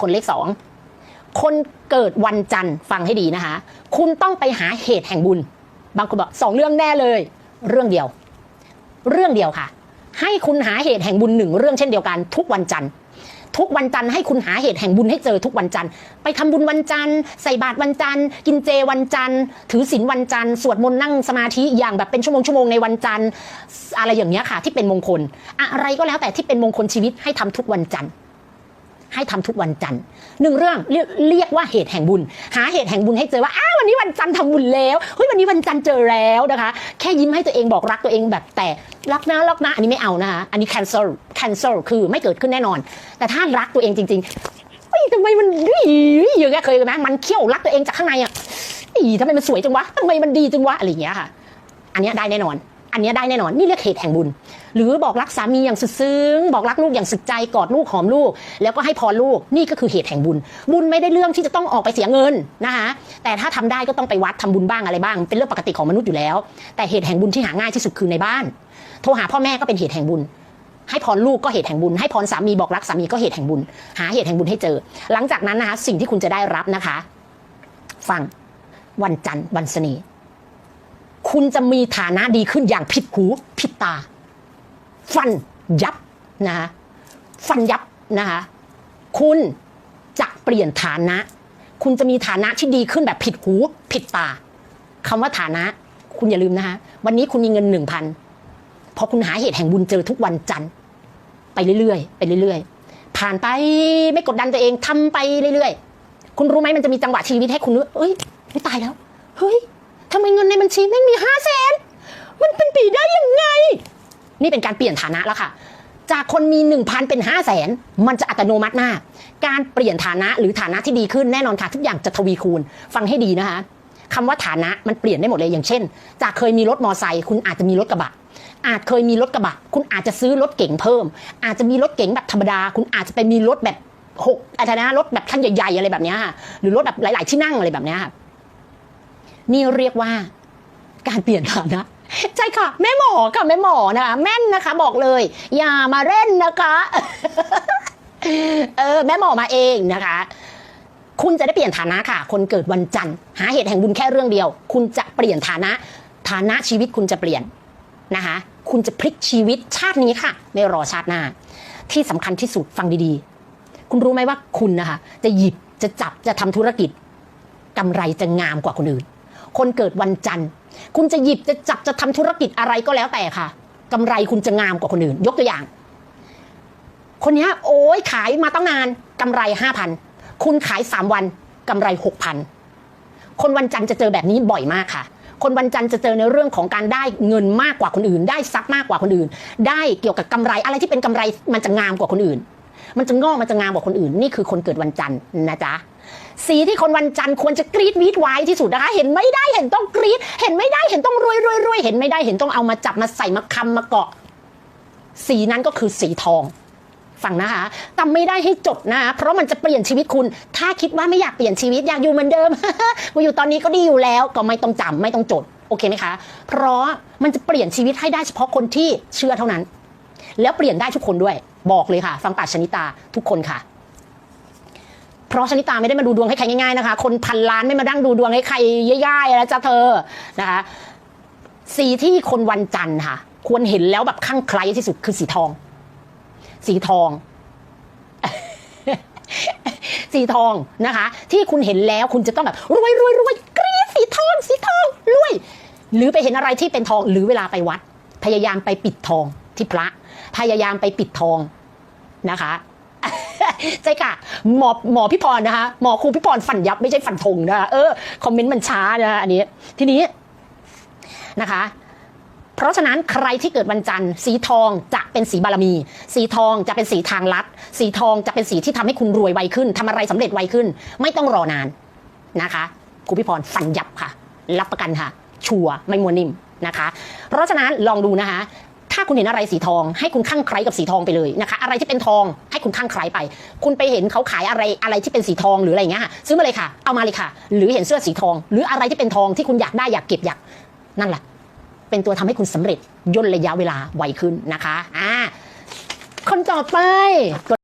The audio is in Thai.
คนเลขสองคนเกิดวันจันทร์ฟังให้ดีนะคะ คุณต้องไปหาเหตุแห่งบุญ บางคนบอกสองเรื่องแน่เลย เรื่องเดียว เรื่องเดียวค่ะ ให้คุณหาเหตุแห่งบุญหนึ่งเรื่องเช่นเดียวกัน ทุกวันจันทร์ทุกวันจันทร์ให้คุณหาเหตุแห่งบุญให้เจอทุกวันจันทร์ไปทำบุญวันจันทร์ใส่บาตรวันจันทร์กินเจวันจันทร์ถือศีลวันจันทร์สวดมนต์นั่งสมาธิอย่างแบบเป็นชั่วโมงชั่วโมงในวันจันทร์อะไรอย่างเงี้ยค่ะ ที่เป็นมงคล อะไรก็แล้วแต่ที่เป็นมงคลชีวิตให้ทำทุกวันจันทร์ ให้ทำทุกวันจันทร์หนึ่งเรื่องเรียกเรียกว่าเหตุแห่งบุญ หาเหตุแห่งบุญให้เจอว่าอ้าววันนี้วันจันทร์ทำบุญแล้วเฮ้ยวันนี้วันจันทร์เจอแล้วนะคะ แค่ยิ้มให้ตัวเองบอกรักตัวเองแบบแต่รักนะรักนะอันนี้ไม่เอานะคะอันนี้ cancel cancel คือไม่เกิดขึ้นแน่นอน แต่ถ้ารักตัวเองจริงๆเฮ้ยทำไมมันดีอย่างเงี้ยเคยไหมมันเขี้ยวรักตัวเองจากข้างในอะอีทำไมมันสวยจังวะทำไมมันดีจังวะอะไรอย่างเงี้ยค่ะ อันเนี้ยได้แน่นอน อันนี้ได้แน่นอนนี่เรียกเหตุแห่งบุญ หรือบอกรักสามีอย่างสุดซึ้ง บอกรักลูกอย่างสุดใจกอดลูกหอมลูก แล้วก็ให้พรลูกนี่ก็คือเหตุแห่งบุญ บุญไม่ได้เรื่องที่จะต้องออกไปเสียเงินนะคะแต่ถ้าทำได้ก็ต้องไปวัดทำบุญบ้างอะไรบ้าง เป็นเรื่องปกติของมนุษย์อยู่แล้ว แต่เหตุแห่งบุญที่หาง่ายที่สุดคือในบ้าน โทรหาพ่อแม่ก็เป็นเหตุแห่งบุญให้พรลูกก็เหตุแห่งบุญ ให้พรสามีบอกรักสามีก็เหตุแห่งบุญ หาเหตุแห่งบุญให้เจอ หลังจากนั้นนะคะสิ่งที่คุณจะได้รับนะคะ ฟังวันจันทร์วันเสน่ห์ คุณจะมีฐานะดีขึ้นอย่างผิดหูผิดตา ฟันยับนะคะฟันยับนะคะคุณจะเปลี่ยนฐานะ คุณจะมีฐานะที่ดีขึ้นแบบผิดหูผิดตาคำว่าฐานะ คุณอย่าลืมนะคะวันนี้คุณมีเงินหนึ่งพันพอคุณหาเหตุแห่งบุญเจอทุกวันจันทร์ไปเรื่อยๆไปเรื่อยๆ ผ่านไปไม่กดดันตัวเองทำไปเรื่อยๆ คุณรู้ไหมมันจะมีจังหวะชีวิตให้คุณรู้เอ้ยไม่ตายแล้ว เฮ้ย ทำไมเงินในบัญชีไม่มีห้าแสนมันเป็นปีได้ยังไง นี่เป็นการเปลี่ยนฐานะแล้วค่ะ จากคนมี 1,000 เป็น 5 0 0แสนมันจะอัตโนมัติมาก การเปลี่ยนฐานะหรือฐานะที่ดีขึ้นแน่นอนค่ะทุกอย่างจะทวีคูณ ฟังให้ดีนะคะคำว่าฐานะมันเปลี่ยนได้หมดเลยอย่างเช่น จากเคยมีรถมอไซค์คุณอาจจะมีรถกระบะอาจเคยมีรถกระบะ คุณอาจจะซื้อรถเก๋งเพิ่ม อาจจะมีรถเก๋งแบบธรรมดา คุณอาจจะไปมีรถแบบหกอะไรนะรถแบบคันใหญ่ๆอะไรแบบนี้ค่ะหรือรถแบบหลาย ๆ ที่นั่งอะไรแบบนี้ค่ะ นี่เรียกว่าการเปลี่ยนฐานะใช่ค่ะ แม่หมอค่ะแม่หมอนะคะแม่นนะคะ บอกเลย อย่ามาเล่นนะคะเออแม่หมอมาเองนะคะ คุณจะได้เปลี่ยนฐานะค่ะ คนเกิดวันจันทร์หาเหตุแห่งบุญแค่เรื่องเดียว คุณจะเปลี่ยนฐานะ ฐานะชีวิตคุณจะเปลี่ยนนะคะ คุณจะพลิกชีวิตชาตินี้ค่ะ ไม่รอชาติหน้า ที่สำคัญที่สุดฟังดีๆ คุณรู้ไหมว่าคุณนะคะ จะหยิบจะจับจะทำธุรกิจกำไรจะงามกว่าคนอื่น คนเกิดวันจันทร์ คุณจะหยิบจะจับจะทำธุรกิจอะไรก็แล้วแต่ค่ะกำไรคุณจะงามกว่าคนอื่น ยกตัวอย่าง คนนี้โอ้ยขายมาตั้งนานกำไรห้าพันคุณขายสามวันกำไรหกพันคนวันจันทร์จะเจอแบบนี้บ่อยมากค่ะ คนวันจันทร์จะเจอในเรื่องของการได้เงินมากกว่าคนอื่น ได้ทรัพย์มากกว่าคนอื่น ได้เกี่ยวกับกำไรอะไรที่เป็นกำไรมันจะงามกว่าคนอื่น มันจะงอกมันจะงามกว่าคนอื่น นี่คือคนเกิดวันจันทร์นะจ๊ะสีที่คนวันจันทร์ควรจะกรีดวีดไว้ที่สุดนะคะ เห็นไม่ได้เห็นต้องกรีด เห็นไม่ได้เห็นต้องรวยรวยรวยเห็นไม่ได้เห็นต้องเอามาจับมาใส่มาคำมาเกาะ สีนั้นก็คือสีทองฟังนะคะจำไม่ได้ให้จดนะ เพราะมันจะเปลี่ยนชีวิตคุณ ถ้าคิดว่าไม่อยากเปลี่ยนชีวิตอยากอยู่เหมือนเดิมกูอยู่ตอนนี้ก็ดีอยู่แล้ว ก็ไม่ต้องจำไม่ต้องจด โอเคไหมคะ เพราะมันจะเปลี่ยนชีวิตให้ได้เฉพาะคนที่เชื่อเท่านั้น แล้วเปลี่ยนได้ทุกคนด้วย บอกเลยค่ะ ฟังปากชนิตาทุกคนค่ะ เพราะชนิตาไม่ได้มาดูดวงให้ใครง่ายๆนะคะ คนพันล้านไม่มาดั้งดูดวงให้ใครย่ายๆแล้วจ้ะเธอนะคะสีที่คนวันจันทร์ค่ะ ควรเห็นแล้วแบบข้างใครที่สุดคือสีทอง สีทอง สีทองนะคะ ที่คุณเห็นแล้วคุณจะต้องแบบรวยรวยรวยกรี๊ดสีทอง สีทองรวย หรือไปเห็นอะไรที่เป็นทองหรือเวลาไปวัด พยายามไปปิดทอง ที่พระ พยายามไปปิดทองนะคะใช่ค่ะหมอหมอพี่พรนะคะหมอครูพี่พรฝันยับไม่ใช่ฝันธงนะคะเออคอมเมนต์มันช้านะคะอันนี้ทีนี้นะคะ เพราะฉะนั้นใครที่เกิดวันจันทร์ สีทองจะเป็นสีบารมี สีทองจะเป็นสีทางลัด สีทองจะเป็นสีที่ทำให้คุณรวยไวขึ้นทำอะไรสำเร็จไวขึ้น ไม่ต้องรอนานนะคะครูพี่พรฟันยับค่ะ รับประกันค่ะ ชัวร์ไม่มัวนิ่มนะคะ เพราะฉะนั้นลองดูนะคะ ถ้าคุณเห็นอะไรสีทอง ให้คุณข้างใครกับสีทองไปเลยนะคะอะไรที่เป็นทองให้คุณข้างใครไป คุณไปเห็นเขาขายอะไรอะไรที่เป็นสีทองหรืออะไรเงี้ยค่ะซื้อมาเลยค่ะ เอามาเลยค่ะ หรือเห็นเสื้อสีทอง หรืออะไรที่เป็นทองที่คุณอยากได้อยากเก็บอยากนั่นแหละ เป็นตัวทำให้คุณสำเร็จย่นระยะเวลาไวขึ้นนะคะอ่าคนต่อไป